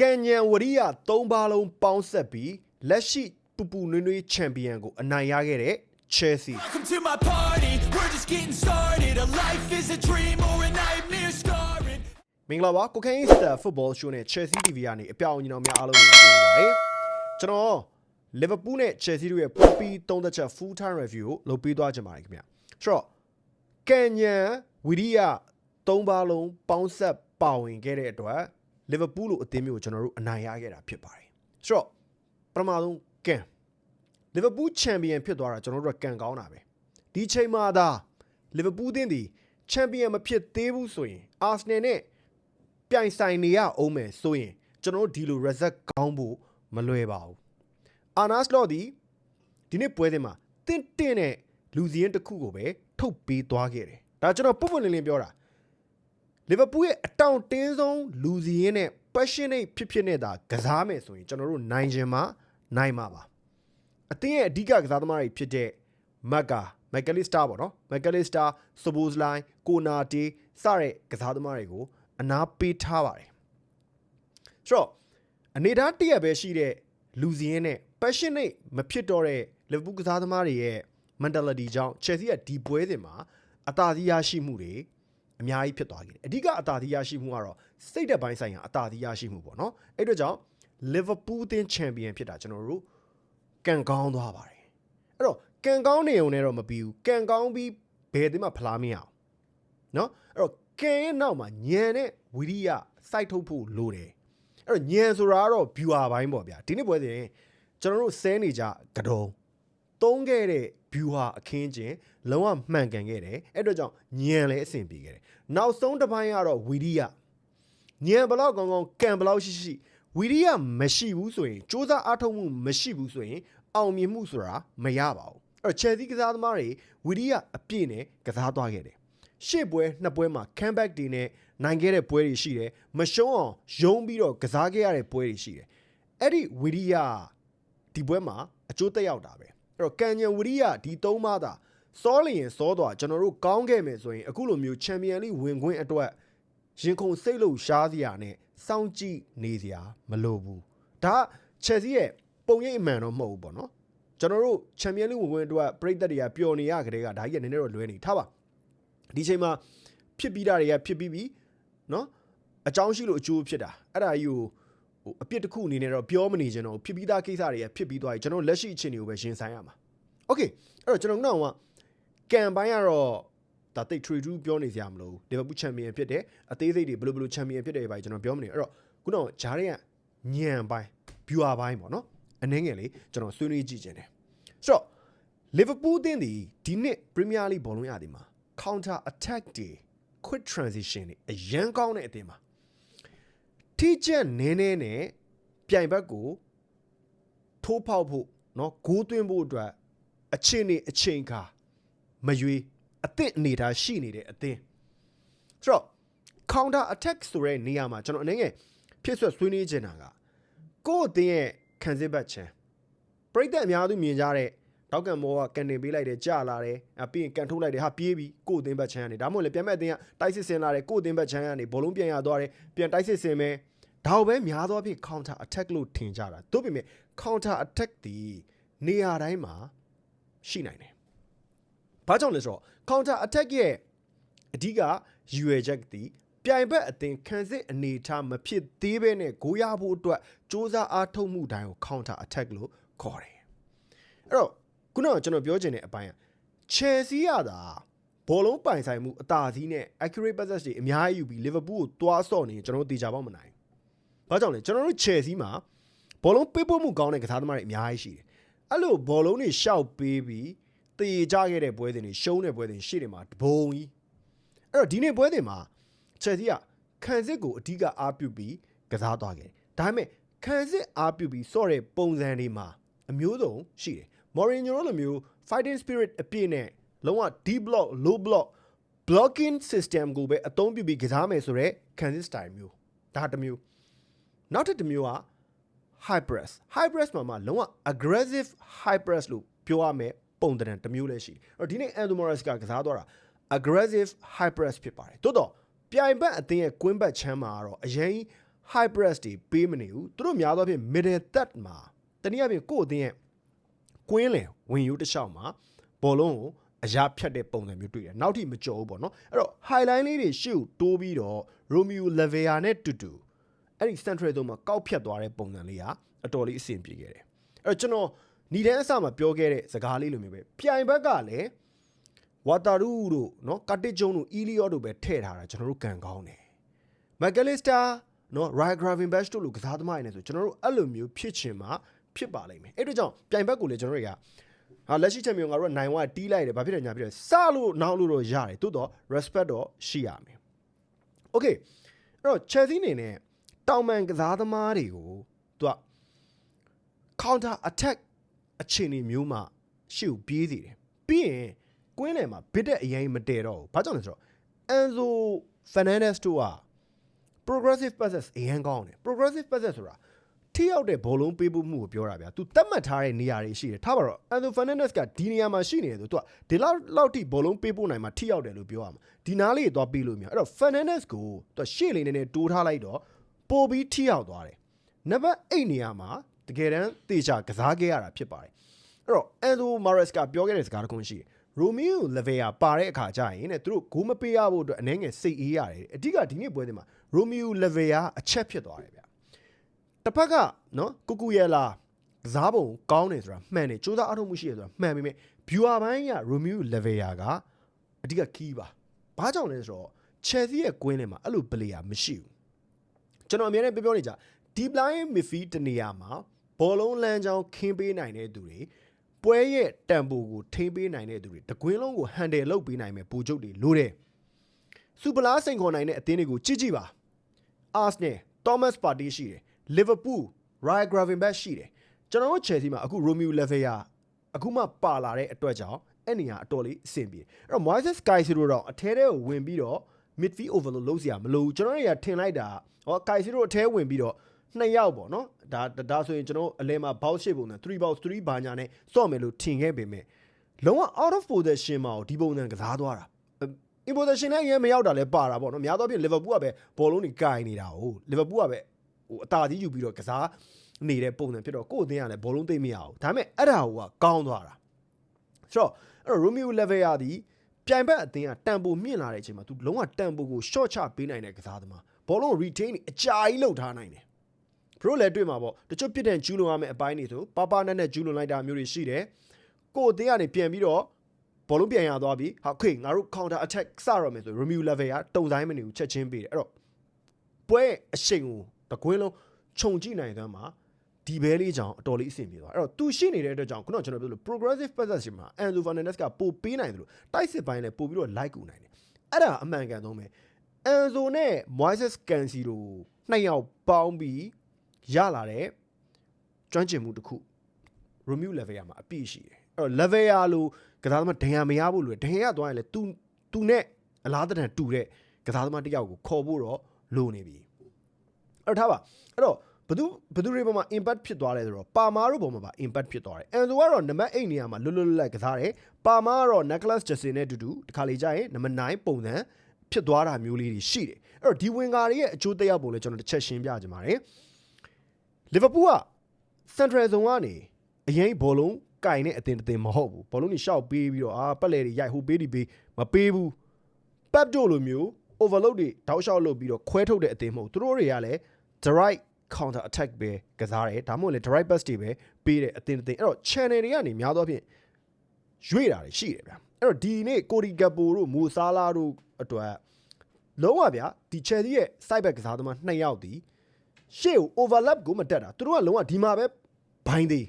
ကန်ညံဝရိယ၃ပါးလုံးပေါင်းဆက်ပြီးလက်ရှိပူပူနွေးနွေးချန်ပီယံကိုအနိုင်ရခဲ့တဲ့ Chelsea Welcome to my party. We're just getting started. A life is a dream or a nightmare scarring. မင်္ဂလာပါကိုခိုင်းစတာ football show နဲ့ Chelsea TV ကနေအပြောင်ညီတော်များအားလုံးကိုကြိုဆိုပါရစေကျွန်တော် Liverpool နဲ့ Chelsea တို့ရဲ့ Poppy သုံးသက်ချက် full time review ကိုလုပ်ပေးသွားကြပါမယ်ခင်ဗျဆိုတော့ကန်ညံဝရိယ၃ပါးလုံးပေါင်းဆက်ပါဝင်ခဲ့တဲ့အတွက် Liverpool လိုအသင်းမျိုးကိုကျွန်တော်တို့အနိုင်ရခဲ့တာဖြစ်ပါတယ်ဆိုတော့ပထမဆုံးကန်လီဗာပူးချန်ပီယံဖြစ်သွားတာကျွန်တော်တို့ကကန်ကောင်းတာပဲဒီချိန်မှာသာလီဗာပူးတင်းဒီချန်ပီယံမဖြစ်သေးဘူးဆိုရင်အာဆနယ်နဲ့ပြိုင်ဆိုင်နေရအောင်မယ်ဆိုရင်ကျွန်တော်တို့ဒီလို result ကောင်းဖို့မလွယ်ပါဘူးအာနာစလော့ဒီဒီနေ့ပွဲစဉ်မှာတင့်တင့်နဲ့လူစီရင်တစ်ခုကိုပဲထုတ်ပေးသွားခဲ့တယ်ဒါကျွန်တော်ပုတ်ပွင့်လင်းလင်းပြောတာ လီဗာပူးရဲ့အတောင်တင်းဆုံးလူစီရင်နဲ့ passionate ဖြစ်ဖြစ်နေတာကစားမယ်ဆိုရင်ကျွန်တော်တို့နိုင်ခြင်းမှာနိုင်မှာပါအသင်းရဲ့အဓိကကစားသမားတွေဖြစ်တဲ့မက်ကာမက်ကလစ်စတာပေါ့နော်မက်ကလစ်စတာစဘိုးစလိုင်းကိုနာတီစတဲ့ကစားသမားတွေကိုအနာပေးထားပါတယ်ဆိုတော့အနေသားတရက်ပဲရှိတဲ့လူစီရင်နဲ့ passionate မဖြစ်တော့တဲ့ Liverpool ကစားသမားတွေရဲ့ mentality ကြောင့် Chelsea ကဒီပွဲစဉ်မှာအသာစီးရရှိမှုတွေ အများကြီးဖြစ်သွားခဲ့တယ်အဓိကအသာတရားရှိမှုကတော့စိတ်သက်ပိုင်းဆိုင်ရာအသာတရားရှိမှုပေါ့နော်အဲ့တို့ကြောင့် Liverpool အသင်းချန်ပီယံဖြစ်တာကျွန်တော်တို့ကံကောင်းသွားပါတယ်အဲ့တော့ကံကောင်းနေုံနဲ့တော့မပြီးဘူးကံကောင်းပြီးဘယ်သင်းမှဖလားမရအောင်နော်အဲ့တော့ကံရဲ့နောက်မှာညံတဲ့ဝီရိယစိုက်ထုတ်ဖို့လိုတယ်အဲ့တော့ညံဆိုတာကတော့ viewer ဘိုင်းပေါ့ဗျာဒီနေ့ပွဲစဉ်ကျွန်တော်တို့ဆဲနေကြကတော်သုံးခဲ့တဲ့ viewer အခင်းချင်း လုံးဝမှန်ကန်ခဲ့တယ်အဲ့တော့ကြောင့်ညံလည်းအဆင်ပြေခဲ့တယ်နောက်ဆုံးတစ်ပိုင်းကတော့ဝိရိယညံဘလောက်ကောင်းကောင်းကံဘလောက်ရှိရှိဝီရိယမရှိဘူးဆိုရင်စ조사အားထုတ်မှုမရှိဘူးဆိုရင်အောင်မြင်မှုဆိုတာမရပါဘူးအဲ့တော့ Chelsea ကစားသမားတွေဝီရိယအပြည့်နဲ့ကစားသွားခဲ့တယ်ရှေ့ပွဲနှစ်ပွဲမှာ comeback တွေနဲ့နိုင်ခဲ့တဲ့ပွဲတွေရှိတယ်မရှုံးအောင်ယုံပြီးတော့ကစားခဲ့ရတဲ့ပွဲတွေရှိတယ်အဲ့ဒီဝီရိယဒီပွဲမှာအကျိုးသက်ရောက်တာပဲအဲ့တော့ကန်ညံဝီရိယဒီသုံးပါးသာ စောလျင်စောသွားကျွန်တော်တို့ကောင်းခဲ့မယ်ဆိုရင်အခုလိုမျိုးချန်ပီယံလိဝင်ခွင့်အတွက် ရင်ခုန်စိတ်လို့ရှားစရာနဲ့စောင့်ကြည့်နေစရာမလိုဘူးဒါချက်စီရဲ့ပုံရိပ်အမှန်တော့မဟုတ်ဘူးပေါ့နော်ကျွန်တော်တို့ချန်ပီယံလိဝင်ခွင့်အတွက်ပြိသက်တွေကပျော်နေရကြတဲ့ကဒါကြီးကနည်းနည်းတော့လွဲနေထားပါဒီချိန်မှာဖြစ်ပြီးတာတွေကဖြစ်ပြီးပြီနော်အကြောင်းရှိလို့အကျိုးဖြစ်တာအဲ့ဒါကြီးကိုဟိုအပြစ်တစ်ခုအနေနဲ့တော့ပြောမနေချင်တော့ဘူးဖြစ်ပြီးသားကိစ္စတွေကဖြစ်ပြီးသွားပြီကျွန်တော်လက်ရှိအခြေအနေကိုပဲရှင်းဆိုင်ရမှာโอเคအဲ့တော့ကျွန်တော်ကတော့ ကံပိုင်းကတော့ ဒါတိတ် trade to ပြောနေစရာမလိုဘူးလီဗာပူးချန်ပီယံဖြစ်တယ်အသေးစိတ်တွေဘယ်လိုဘယ်လိုချန်ပီယံဖြစ်တယ်ပဲကျွန်တော်ပြောမနေအဲ့တော့ခုနကဂျားတွေကညံပိုင်း viewer ပိုင်းပေါ့နော်အနှင်းငယ်လေးကျွန်တော်ဆွေးနွေးကြည့်ခြင်းတယ်ဆိုတော့လီဗာပူးတင်းဒီဒီနှစ် Premier League ဘောလုံးရသည်မှာ counter attack တွေ quick transition တွေအရန်ကောင်းတဲ့အသင်းမှာထိချက်နည်းနည်းနဲ့ပြိုင်ဘက်ကိုထိုးဖောက်ဖို့เนาะဂိုးသွင်းဖို့အတွက်အချင်းနေအချိန်ခါ မရွေးအသင့်အနေထားရှိနေတဲ့အသင်းဆိုတော့ counter attack ဆိုတဲ့နေရာမှာကျွန်တော်အနေငယ်ဖြစ်ဆွဆွေးနွေးချင်တာကကိုယ့်အသင်းရဲ့ခံစစ်ဘက်ချမ်းပြိတ္တအများစုမြင်ကြတဲ့တောက်ကံမောကကန်တင်ပေးလိုက်တယ်ကြာလာတယ်အပြီးရင်ကန်ထုတ်လိုက်တယ်ဟာပြေးပြီကိုယ့်အသင်းဘက်ချမ်းကနေဒါမှမဟုတ်လေပြန်မဲ့အသင်းကတိုက်စစ်ဆင်လာတယ်ကိုယ့်အသင်းဘက်ချမ်းကနေဘောလုံးပြန်ရသွားတယ်ပြန်တိုက်စစ်ဆင်မယ်ဒါကိုပဲများသောအားဖြင့် counter attack လို့ထင်ကြတာသို့ပေမဲ့ counter attack ဒီနေရာတိုင်းမှာရှိနိုင်တယ် ဘာကြောင့်လဲဆိုတော့ counter attack ရဲ့အဓိကရည်ရွယ်ချက်ဒီပြိုင်ဘက်အသင်ခံစစ်အနေထားမဖြစ်သေးဘဲနဲ့ဂိုးရဖို့အတွက်စ조사အားထုတ်မှုတိုင်းကို counter attack လို့ခေါ်တယ်အဲ့တော့ခုနကကျွန်တော်ပြောချင်တဲ့အပိုင်းက Chelsea ရတာဘောလုံးပိုင်ဆိုင်မှုအသာစီးနဲ့ accurate passes တွေအများကြီးယူပြီး Liverpool ကိုတွားဆော့နေရင်ကျွန်တော်တို့တေချာပေါက်မနိုင်ဘူးဘာကြောင့်လဲကျွန်တော်တို့ Chelsea မှာဘောလုံးပေးပို့မှုကောင်းတဲ့ကစားသမားတွေအများကြီးရှိတယ်အဲ့လိုဘောလုံးတွေရှောက်ပေးပြီး တည်ကြခဲ့တဲ့ပွဲစဉ်တွေရှုံးတဲ့ပွဲစဉ်ရှေ့တွေမှာတဘုံကြီးအဲ့တော့ဒီနေ့ပွဲစဉ်မှာချက်စီကခံစစ်ကိုအဓိကအားပြုပြီးကစားသွားခဲ့တယ်ဒါပေမဲ့ခံစစ်အားပြုပြီးစော့တဲ့ပုံစံတွေမှာအမျိုးစုံရှိတယ်မော်ရီညိုလိုမျိုး fighting spirit အပြည့်နဲ့လုံးဝ deep block low block blocking system ကိုပဲအသုံးပြုပြီးကစားမယ်ဆိုတော့ခံစစ် style မျိုးဒါတစ်မျိုးနောက်တစ်တစ်မျိုးက high press high press မှာမှလုံးဝ aggressive high press လို့ပြောရမယ် ပုံသဏ္ဍာန်တစ်မျိုးလည်းရှိတယ်အဲ့တော့ဒီနေ့ Anthony Morris ကကစားသွားတာ aggressive high press ဖြစ်ပါတယ်တိုးတော့ပြိုင်ဘက်အသင်းရဲ့ကွင်းဘက်ချမ်းမှာကတော့အရင် high press တွေပေးမနေဘူးသူတို့များသောဖြင့် middle third မှာတနည်းအားဖြင့်ကိုယ့်အသင်းရဲ့ကွင်းလယ်ဝင်ယူတစ်လျှောက်မှာဘောလုံးကိုအရာဖြတ်တဲ့ပုံစံမျိုးတွေ့တယ်နောက်ထိမကြော်ဘူးပေါ့နော်အဲ့တော့ highline လေးတွေရှေ့ကိုတိုးပြီးတော့ Romeo Lavia နဲ့တူတူအဲ့ဒီ central zone မှာကောက်ဖြတ်သွားတဲ့ပုံစံလေးဟာအတော်လေးအဆင်ပြေခဲ့တယ်အဲ့တော့ကျွန်တော် ညီတဲ့အစမှာပြောခဲ့တဲ့စကားလေးလိုမျိုးပဲပြိုင်ဘက်ကလည်းဝါတာရူတို့နော်ကတစ်ဂျုံတို့အီလီယောတို့ပဲထည့်ထားတာကျွန်တော်တို့ကန်ကောင်းတယ်မက်ကလစ်စတာနော် Ryan Gravenberch တို့လိုကစားသမားတွေနဲ့ဆိုကျွန်တော်တို့အဲ့လိုမျိုးဖြစ်ချင်မှဖြစ်ပါလိမ့်မယ်အဲ့တို့ကြောင့်ပြိုင်ဘက်ကိုလည်းကျွန်တော်တို့ကဟာလက်ရှိချန်ပီယံငါတို့ကနိုင်ဝါတီးလိုက်တယ်ဘာဖြစ်တယ်ညာဖြစ်တယ်စလို့နောက်လို့တော့ရတယ်တိုးတော့ respect တော့ရှိရမယ် okay အဲ့တော့ Chelsea အနေနဲ့တောင်မန်ကစားသမားတွေကိုသူက counter attack အခြေအနေမျိုးမှာရှေ့ကိုပြေးစီတယ်ပြီးရင်ကွင်းလယ်မှာဘစ်တဲ့အရင်မတည်တော့ဘူးဘာကြောင့်လဲဆိုတော့ Enzo Fernandez တို့က progressive passes အရင်ကောင်းတယ် progressive passes ဆိုတာထိရောက်တဲ့ဘောလုံးပေးဖို့မှုကိုပြောတာဗျာ तू တတ်မှတ်ထားတဲ့နေရာတွေရှိတယ်ထားပါတော့ Enzo Fernandez ကဒီနေရာမှာရှိနေတယ်ဆို तू ကဒီလောက်လောက်ထိဘောလုံးပေးဖို့နိုင်မှာထိရောက်တယ်လို့ပြောရမှာဒီနားလေးသွားပေးလို့မရအဲ့တော့ Fernandez ကို तू ရှေ့လေးနည်းနည်းတိုးထားလိုက်တော့ပိုပြီးထိရောက်သွားတယ်နံပါတ်8နေရာမှာ တကယ်တမ်းတေချာကစားခဲ့ရတာဖြစ်ပါတယ်အဲ့တော့ Enzo Mares ကပြောခဲ့တဲ့စကားတစ်ခုရှိတယ် Romeo Lavia ပါတဲ့အခါကျရင်တဲ့သူတို့ဂိုးမပေးရဖို့အတွက်အနေငယ်စိတ်အေးရတယ်အဓိကဒီနေ့ပွဲစဉ်မှာ Romeo Lavia အချက်ဖြစ်သွားတယ်ဗျတစ်ဖက်ကနော်ကုကူရဲလာကစားပုံကောင်းတယ်ဆိုတာမှန်တယ်စူးစမ်းအထောက်မှုရှိတယ်ဆိုတာမှန်ပေမဲ့ viewer ဘိုင်းက Romeo Lavia ကအဓိက key ပါဘာကြောင့်လဲဆိုတော့ Chelsea ရဲ့ကွင်းထဲမှာအဲ့လို player မရှိဘူးကျွန်တော်အများနဲ့ပြောပြောနေကြ deep line midfield တနေရာမှာ ဘောလုံးလမ်းကြောင်းခင်းပေးနိုင်တဲ့သူတွေပွဲရဲ့တန်ဖိုးကိုထိမ့်ပေးနိုင်တဲ့သူတွေတကွင်းလုံးကို handle လုပ်ပေးနိုင်မဲ့ပူချုပ်တွေလိုတယ်စူပလာစိန်ခေါ်နိုင်တဲ့အသင်းတွေကိုကြည့်ကြည့်ပါ Arsenal Thomas Partey ရှိတယ် Liverpool Ryan Gravenberch ရှိတယ်ကျွန်တော်တို့ Chelsea မှာအခု Romeo Lavia အခုမှပါလာတဲ့အတွက်ကြောင့်အဲ့နေရာအတော်လေးအဆင်ပြေအဲ့တော့ Moises Caicedo တော့အထဲထဲကိုဝင်ပြီးတော့ midfield overload လုပ်စရာမလိုဘူးကျွန်တော်တို့ကထင်လိုက်တာဟော Caicedo အထဲဝင်ပြီးတော့ နှစ်ယောက်ပေါ့နော်ဒါဒါဆိုရင်ကျွန်တော်အလဲမှာ box shape ပုံစံ3 box 3ဘာညာနဲ့စော့မယ်လို့ထင်ခဲ့ပေမဲ့လုံးဝ out of position မှာဒီပုံစံကစားသွားတာ in position နဲ့ရင်မရောက်တာလဲပါတာပေါ့နော်များသောအားဖြင့် Liverpool ကပဲဘောလုံးတွေကင်နေတာ哦 Liverpool ကပဲဟိုအသာကြီးယူပြီးတော့ကစားနေတဲ့ပုံစံဖြစ်တော့ကိုယ့်အသင်းကလည်းဘောလုံးသိမ့်မရအောင်ဒါပေမဲ့အဲ့ဒါကကောင်းသွားတာဆိုတော့အဲ့တော့ Romeo Lavia ဒီပြိုင်ဘက်အသင်းကတန်ပိုမြင့်လာတဲ့အချိန်မှာ तू လုံးဝတန်ပိုကို short ချပေးနိုင်တဲ့ကစားသမားဘောလုံး retain အကြာကြီးလုပ်ထားနိုင်တယ် ဘရိုလည်းတွေ့မှာပေါ့တချို့ပြစ်ဒဏ်ကျူးလွန်ရမယ့်အပိုင်းတွေဆိုပါပါနဲ့နဲ့ကျူးလွန်လိုက်တာမျိုးတွေရှိတယ်ကိုယ့်အသင်းကနေပြန်ပြီးတော့ဘောလုံးပြန်ရသွားပြီဟာခေငါတို့ counter attack စရမယ်ဆို Romeo Lavia တုံဆိုင်မနေဘူးချက်ချင်းပေးတယ်အဲ့တော့ပွဲအရှိန်ကိုတကွင်းလုံးခြုံကြည့်နိုင်တဲ့မှာဒီဘဲလေးကြောင့်အတော်လေးအဆင်ပြေသွားအဲ့တော့သူရှိနေတဲ့အတွက်ကြောင့်ခုနကကျွန်တော်ပြောလို့ progressive possession မှာ Enzo Fernandez ကပိုပေးနိုင်တယ်လို့တိုက်စစ်ပိုင်းလည်းပို့ပြီးတော့ like ကူနိုင်တယ်အဲ့ဒါအမှန်ကန်ဆုံးပဲ Enzo နဲ့ Moises Cancelo နှစ်ယောက်ပေါင်းပြီး ရလာတဲ့ကျွမ်းကျင်မှုတစ်ခု Romeo Lavia မှာအပြည့်ရှိတယ်အဲ့တော့ Lavia လို့ကစားသမားဒဏ်ရာမရဖို့လို့ဒဏ်ရာသွားရင်လည်း तू तू နဲ့အလားတန်တူတဲ့ကစားသမားတစ်ယောက်ကိုခေါ်ဖို့တော့လိုနေပြီအဲ့တော့ထားပါအဲ့တော့ဘသူဘသူတွေပေါ်မှာ impact ဖြစ်သွားတယ်ဆိုတော့ပါမာတို့ပေါ်မှာပါ impact ဖြစ်သွားတယ်အန်ဆိုကတော့နံပါတ်8နေရာမှာလွတ်လွတ်လပ်လပ်ကစားတယ်ပါမာကတော့ Nicholas Jackson နဲ့အတူတူတခါလေကြာရင်နံပါတ်9ပုံစံဖြစ်သွားတာမျိုးလေးတွေရှိတယ်အဲ့တော့ဒီဝင်ကာတွေရဲ့အကျိုးသက်ရောက်ပုံလည်းကျွန်တော်တစ်ချက်ရှင်းပြကြပါမယ် လီဗာပူးက Central Zone ကနေအရင်ဘောလုံးကင်တဲ့အတင်အတင်မဟုတ်ဘူးဘောလုံးကြီးရှောက်ပေးပြီးတော့အာပက်လေတွေရိုက်ဟိုပေးဒီပေးမပေးဘူးပက်တို့လိုမျိုး overload တွေတောက်လျှောက်လုပ်ပြီးတော့ခွဲထုတ်တဲ့အတင်မဟုတ်သူတို့တွေကလည်း the right counter attack ပဲကစားတယ်ဒါမှမဟုတ်လေ the right pass တွေပဲပေးတယ်အတင်အတင်အဲ့တော့ channel တွေကနေများသောအားဖြင့်ရွေ့တာတွေရှိတယ်ဗျာအဲ့တော့ဒီနေ့ကိုရီဂပ်ပိုတို့မူဆာလာတို့အတွက်လုံးဝဗျာဒီ Chelsea ရဲ့ side back ကစားသမားနှစ်ယောက်ဒီ ရှေ့ကို overlap ကိုမတက်တာသူတို့ကလုံးဝဒီမှာပဲဘိုင်းသေး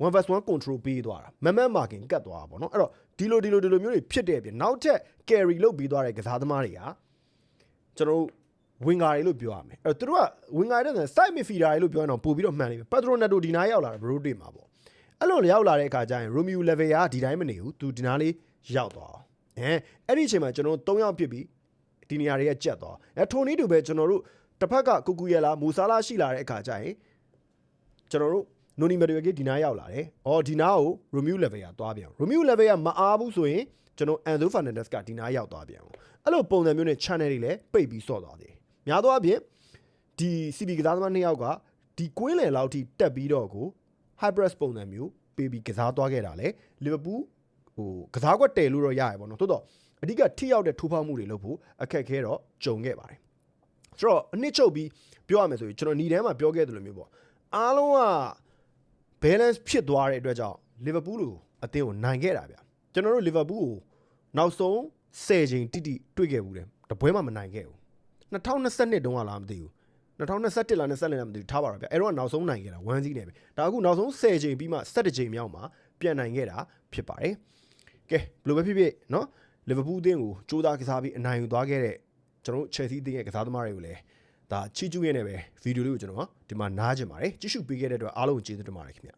1 vs 1 control ပေးသွားတာမမတ်မာကင်ကတ်သွားတာပေါ့နော်အဲ့တော့ဒီလိုဒီလိုဒီလိုမျိုးတွေဖြစ်တဲ့ပြင်နောက်ထပ် carry လုပ်ပြီးသွားတဲ့ကစားသမားတွေကကျွန်တော်တို့ဝင်ဂါတွေလို့ပြောရမယ်အဲ့တော့သူတို့ကဝင်ဂါတွေတဲ့ side midfielder တွေလို့ပြောရင်တော့ပို့ပြီးတော့မှန်လိမ့်မယ် Patronato ဒီနားရောက်လာတယ်ဘရိုးတွေ့မှာပေါ့အဲ့လိုရောက်လာတဲ့အခါကျရင် Romeo level ကဒီတိုင်းမနေဘူးသူဒီနားလေးရောက်သွားအောင်အဲအဲ့ဒီအချိန်မှာကျွန်တော်တို့၃ယောက်ဖြစ်ပြီးဒီနေရာတွေကကြက်သွားအဲထိုနည်းတူပဲကျွန်တော်တို့ တစ်ဖက်ကကုကူရဲလာမူဆာလာရှိလာတဲ့အခါကျရင်ကျွန်တော်တို့နိုနီမရီကဒီနားရောက်လာတယ်။အော်ဒီနားကို Romeo level ကသွားပြန်။ Romeo level ကမအားဘူးဆိုရင်ကျွန်တော် Enzo Fernandez ကဒီနားရောက်သွားပြန်။အဲ့လိုပုံစံမျိုးနဲ့ channel တွေလည်းပိတ်ပြီးဆော့သွားတယ်။များသောအားဖြင့်ဒီ CB ကစားသမားနှစ်ယောက်ကဒီကွင်းလယ်လောက်ထိတက်ပြီးတော့ကို high press ပုံစံမျိုးပေးပြီးကစားသွားခဲ့တာလေလီဗာပူးဟိုကစားကွက်တယ်လို့တော့ရရပါတော့တိုးတော့အဓိကထိရောက်တဲ့ထိုးဖောက်မှုတွေလုပ်ဖို့အခက်ခဲတော့ကြုံခဲ့ပါတယ် ဆိုတော့အနှစ်ချုပ်ပြီးပြောရမယ်ဆိုရင်ကျွန်တော်ညီတန်းမှာပြောခဲ့တယ်လို့မျိုးပေါ့အားလုံးက balance ဖြစ်သွားတဲ့အတွက်ကြောင့် liverpool ကိုအသင်းကိုနိုင်ခဲ့တာဗျကျွန်တော်တို့ liverpool ကိုနောက်ဆုံး10ချိန်တိတိတွေ့ခဲ့ဘူးတယ်တပွဲမှမနိုင်ခဲ့ဘူး2022တုန်းကလားမသိဘူး2021လား22လားမသိဘူးထားပါတော့ဗျအဲ့တော့နောက်ဆုံးနိုင်ခဲ့တာ1စီးနေပဲဒါအခုနောက်ဆုံး10ချိန်ပြီးမှ17ချိန်မြောက်မှာပြန်နိုင်ခဲ့တာဖြစ်ပါတယ်ကဲဘယ်လိုပဲဖြစ်ဖြစ်နော်လီဗာပူးအသင်းကိုကြိုးစားကစားပြီးအနိုင်ယူသွားခဲ့တဲ့ ကျွန်တော်တို့ Chelsea အသင်းရဲ့ကစားသမားတွေကိုလည်းဒါချီးကျူးရနေပဲဗီဒီယိုလေးကိုကျွန်တော်ဒီမှာနားကြင်ပါတယ်ကြည့်ရှုပေးခဲ့တဲ့အတွက်အားလုံးကိုကျေးဇူးတင်ပါတယ်ခင်ဗျ